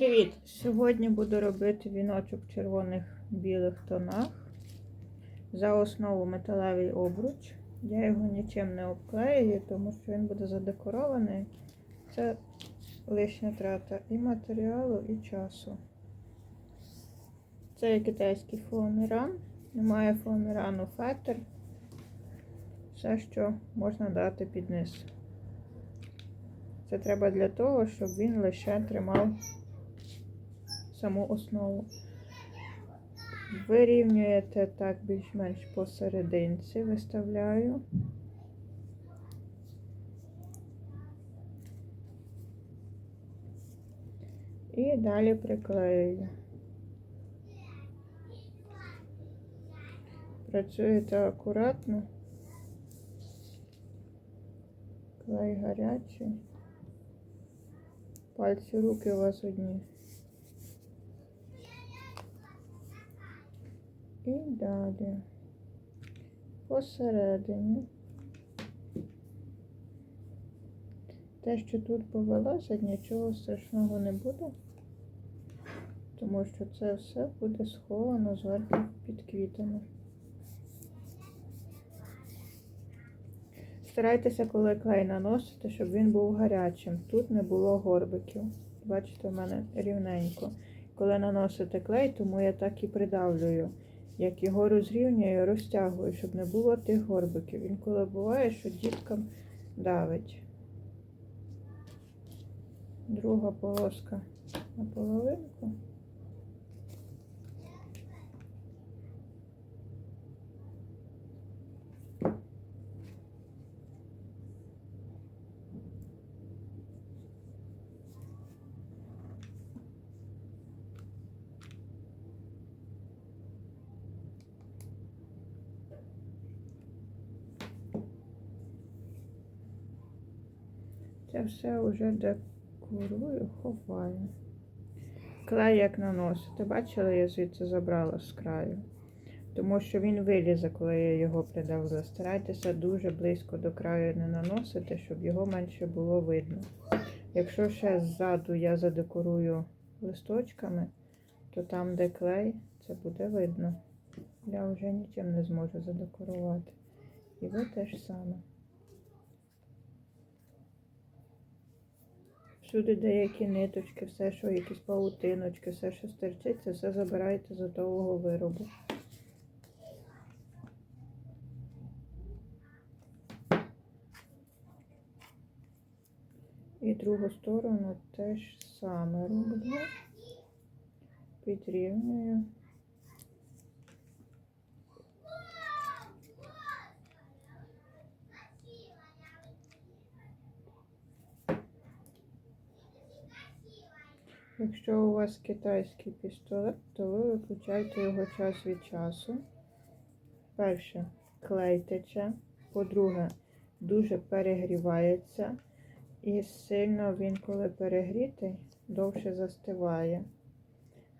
Привіт! Сьогодні буду робити віночок в червоних білих тонах. За основу металевий обруч. Я його нічим не обклею, тому що він буде задекорований. Це лишня трата і матеріалу, і часу. Це є китайський фоаміран. Немає фоамірану фетр. Все, що можна дати під низ. Це треба для того, щоб він лише тримав саму основу. Вирівнюєте так більш-менш посерединці, виставляю. І далі приклеюю. Працюєте акуратно. Клей гарячий. Пальці руки у вас одні. І далі посередині. Те, що тут повелося, нічого страшного не буде, тому що це все буде сховано зверху під квітами. Старайтеся, коли клей наносити, щоб він був гарячим. Тут не було горбиків. Бачите, в мене рівненько. Коли наносите клей, тому я так і придавлюю. Як його розрівнюю, розтягую, щоб не було тих горбиків. Інколи буває, що діткам давить. Друга полоска на половинку. Це все вже декорую, ховаю. Клей як наносити. Бачили, я звідси забрала з краю. Тому що він вилізе, коли я його придавила. Старайтеся дуже близько до краю не наносити, щоб його менше було видно. Якщо ще ззаду я задекорую листочками, то там, де клей, це буде видно. Я вже нічим не зможу задекорувати. І ви теж саме. Всюди деякі ниточки, все, що якісь паутиночки, все, що стерчить, це все забираєте з готового виробу. І другу сторону теж саме роблю. Підрівнюю. Якщо у вас китайський пістолет, то ви виключайте його час від часу. Перше, клей тече. По-друге, дуже перегрівається. І сильно він, коли перегрітий, довше застиває.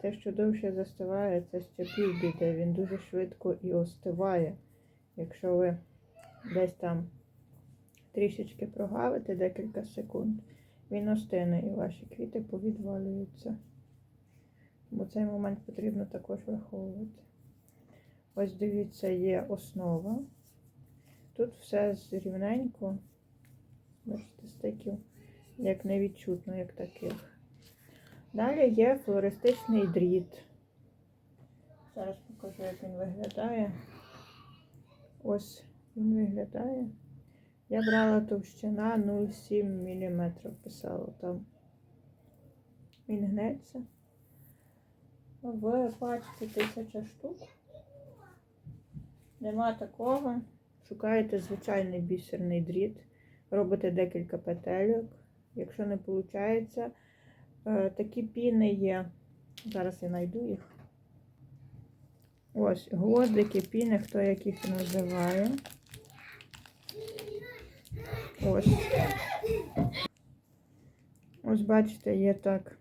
Те, що довше застиває, це ще півбіди. Він дуже швидко і остиває. Якщо ви десь там трішечки прогавите декілька секунд, він остине і ваші квіти повідвалюються. Бо цей момент потрібно також враховувати. Ось дивіться, є основа. Тут все рівненько. Бачите, стиків, як невідчутно, як таких. Далі є флористичний дріт. Зараз покажу, як він виглядає. Ось він виглядає. Я брала товщина 0,7 мм, писала там. Він гнеться. В пачці тисяча штук. Нема такого. Шукаєте звичайний бісерний дріт. Робите декілька петельок. Якщо не виходить, такі піни є. Зараз я знайду їх. Ось, гвоздики, піни, хто як їх називає. Ось. Ось, бачите, є так.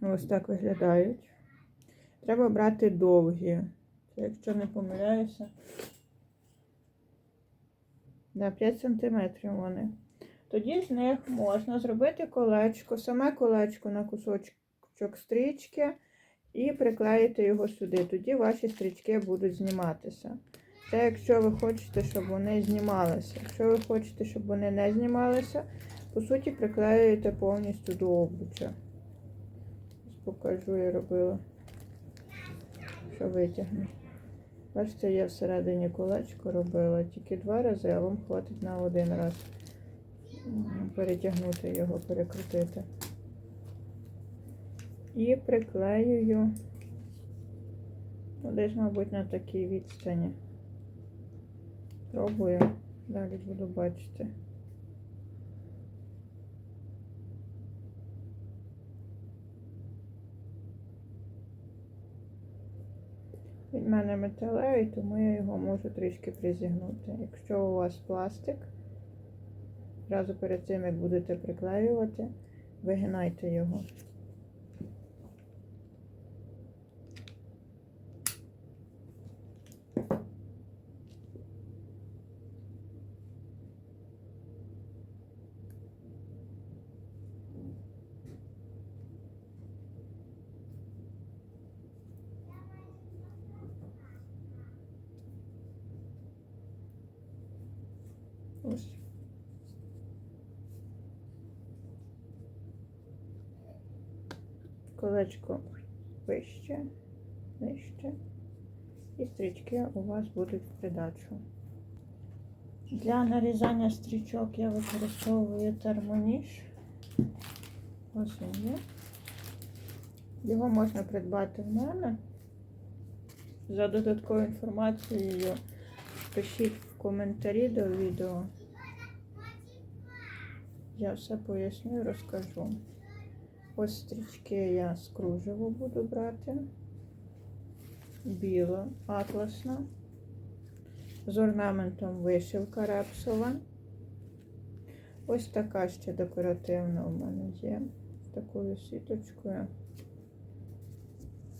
Ось так виглядають. Треба брати довгі. Це, якщо не помиляюся. На 5 см вони. Тоді з них можна зробити колечко, саме колечко на кусочок, стрічки і приклеїте його сюди. Тоді ваші стрічки будуть зніматися. Це якщо ви хочете, щоб вони знімалися. Якщо ви хочете, щоб вони не знімалися, по суті, приклеюєте повністю до обруча. Покажу, я робила, що витягну. Бачите, я всередині колечко робила тільки два рази, а вам хватить на один раз перетягнути його, перекрутити. І приклеюю ну, десь, мабуть, на такій відстані. Пробую, далі буду бачити. Від мене металевий, тому я його можу трішки призігнути. Якщо у вас пластик, одразу перед цим, як будете приклеювати, вигинайте його. Ось. Колечко вище, нижче. І стрічки у вас будуть в придачу. Для нарізання стрічок я використовую термоніж. Ось він. Його можна придбати в мене. За додатковою інформацією пишіть в коментарі до відео. Я все поясню і розкажу. Ось стрічки я з кружево буду брати. Біла, атласна. З орнаментом вишивка репсова. Ось така ще декоративна у мене є. Такою сіточкою.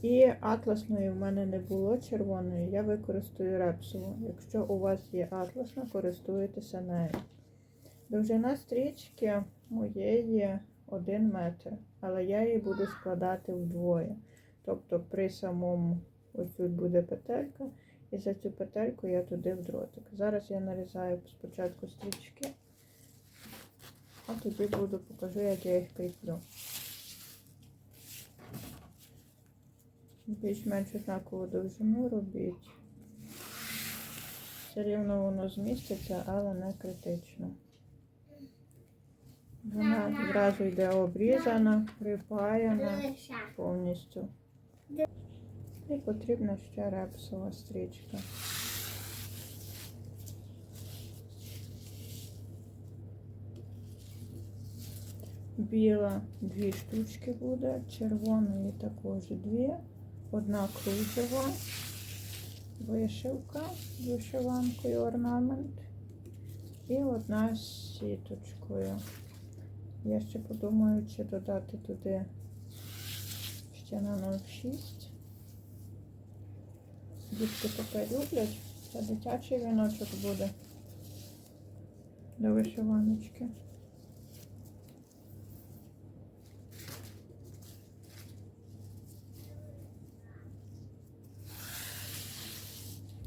І атласної в мене не було червоної, я використаю репсову. Якщо у вас є атласна, користуйтеся нею. Довжина стрічки моєї 1 метр, але я її буду складати вдвоє. Тобто при самому ось тут буде петелька, і за цю петельку я туди в дротик. Зараз я нарізаю спочатку стрічки, а тоді буду покажу, як я їх кріплю. Більш-менш однакову довжину робіть. Все рівно воно зміститься, але не критично. Вона зразу йде обрізана, припаяна повністю. І потрібна ще репсова стрічка. Біла дві штучки буде, червоної також дві, одна кружева, вишивка з вишиванкою орнамент і одна з сіточкою. Я ще подумаю, чи додати туди ще на 0,6. Дітки таке люблять. Це дитячий віночок буде до вишиваночки.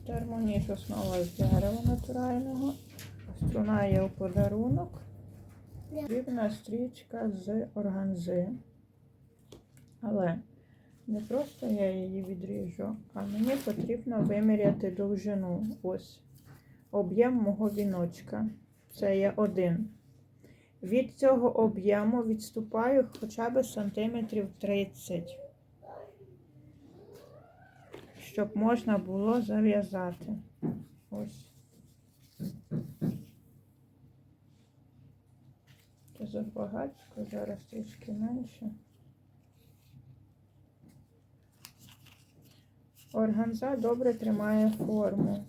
Термоніж основа з дерева натурального. Струна є у подарунок. Потрібна стрічка з органзи. Але не просто я її відріжу, а мені потрібно виміряти довжину. Ось об'єм мого віночка. Це є один. Від цього об'єму відступаю хоча б сантиметрів 30, щоб можна було зав'язати. Ось. Забагатько, зараз трішки менше. Органза добре тримає форму.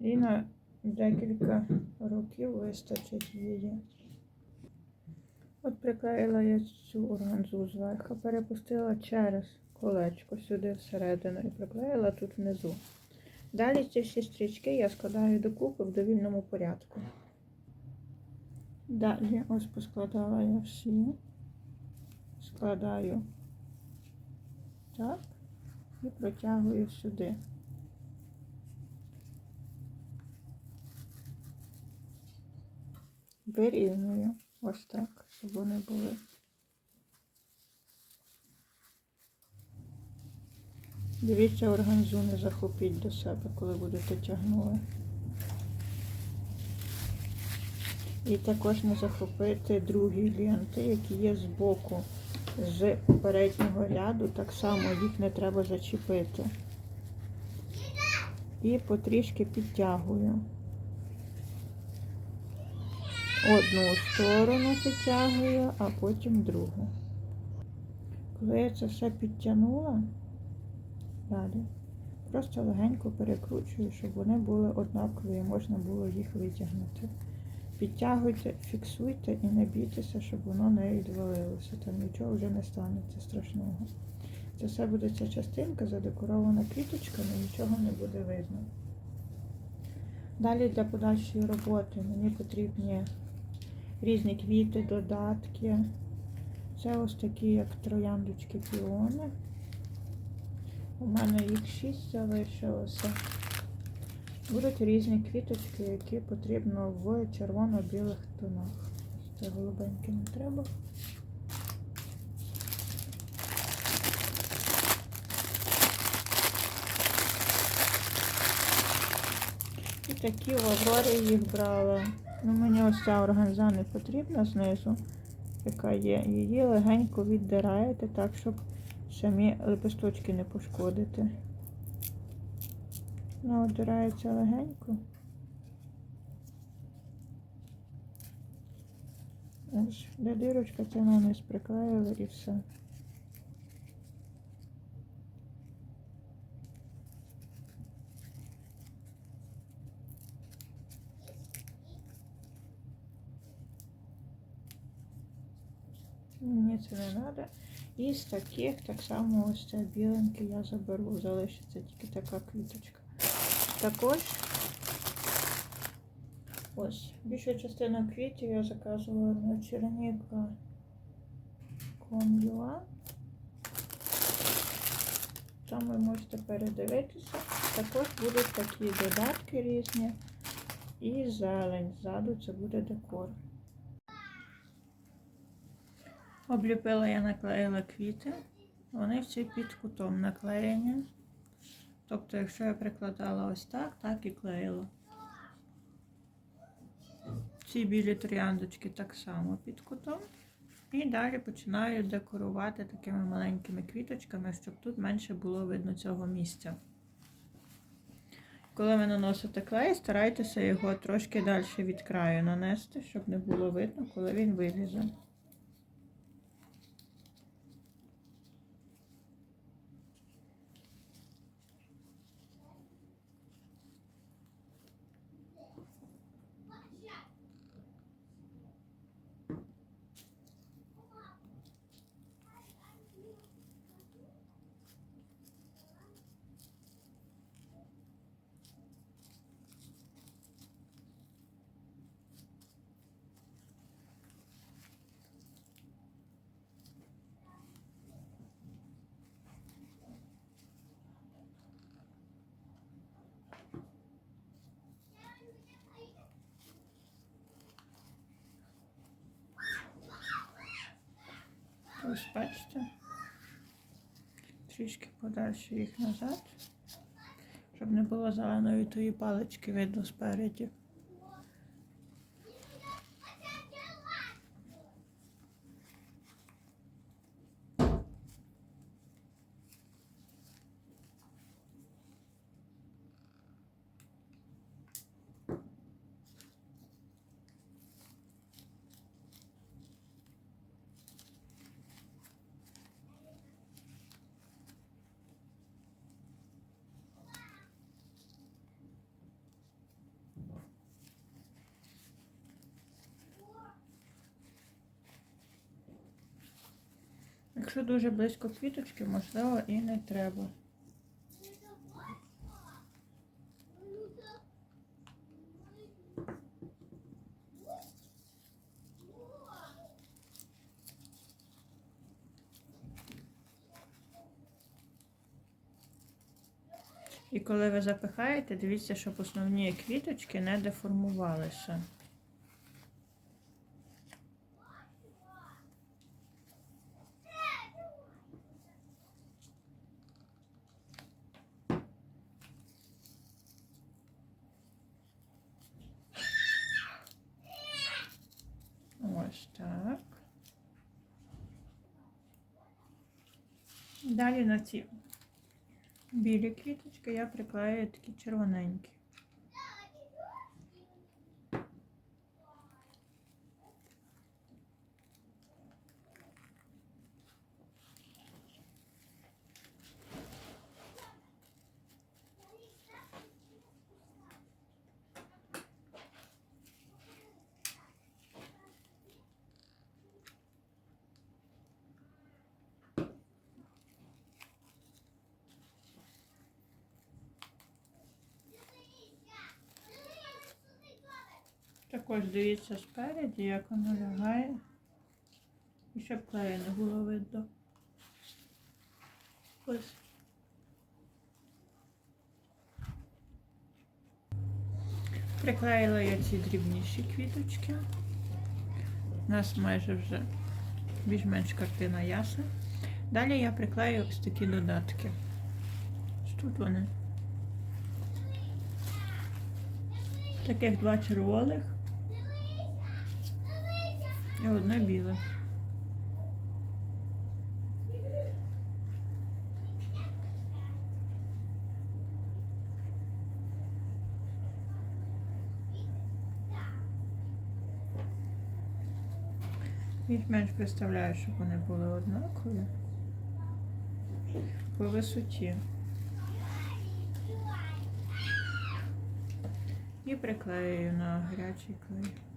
І на декілька років вистачить її. От приклеїла я цю органзу зверху, перепустила через колечко сюди всередину і приклеїла тут внизу. Далі ці всі стрічки я складаю докупи в довільному порядку. Далі ось поскладала я всі. Складаю так і протягую сюди. Вирівнюю ось так, щоб вони були. Дивіться, органзу не захопіть до себе, коли будете тягнули. І також не захопити другі ленти, які є з боку, з переднього ряду. Так само їх не треба зачепити. І потрішки підтягую. Одну сторону підтягую, а потім другу. Коли я це все підтягнула, далі просто легенько перекручую, щоб вони були однакові і можна було їх витягнути. Підтягуйте, фіксуйте і не бійтеся, щоб воно не відвалилося. Там нічого вже не станеться страшного. Це все буде ця частинка задекорована квіточками, нічого не буде видно. Далі для подальшої роботи мені потрібні різні квіти, додатки. Це ось такі, як трояндочки піони. У мене їх 6 залишилося. Будуть різні квіточки, які потрібно в червоно-білих тонах. Це голубеньке не треба. І такі в Аврорі їх брала. Ну, мені ось ця органза не потрібна знизу, яка є. Її легенько віддираєте так, щоб самі лепесточки не пошкодити. Вона одирається легенько. Ось, де дирочка, це на низ приклеїли і все. Мені це не треба. І з таких так само ось це біленьке я заберу, залишиться тільки така квіточка. Також ось більша частина квітів я заказувала на черніка Ком'юа. Там ви можете передивитися. Також будуть такі додатки різні. І зелень. Ззаду це буде декор. Обліпила я наклеїла квіти. Вони всі під кутом наклеєні. Тобто, якщо я прикладала ось так, так і клеїла. Ці білі трояндочки так само під кутом. І далі починаю декорувати такими маленькими квіточками, щоб тут менше було видно цього місця. Коли ви наносите клей, старайтеся його трошки далі від краю нанести, щоб не було видно, коли він вилізе. Ось бачите, трішки подальше їх назад, щоб не було зеленої тої палички видно спереді. Якщо дуже близько квіточки, можливо, і не треба. І коли ви запихаєте, дивіться, щоб основні квіточки не деформувалися. Далі на ці білі квіточки я приклею такі червоненькі. Також дивіться спереді, як воно лягає. І щоб клею не було видно. Ось. Приклеїла я ці дрібніші квіточки. У нас майже вже більш-менш картина ясна. Далі я приклею ось такі додатки. Ось тут вони. Таких два червоних і одне біле. Більш-менш представляю, щоб вони були однакові по висоті. І приклею на гарячий клей.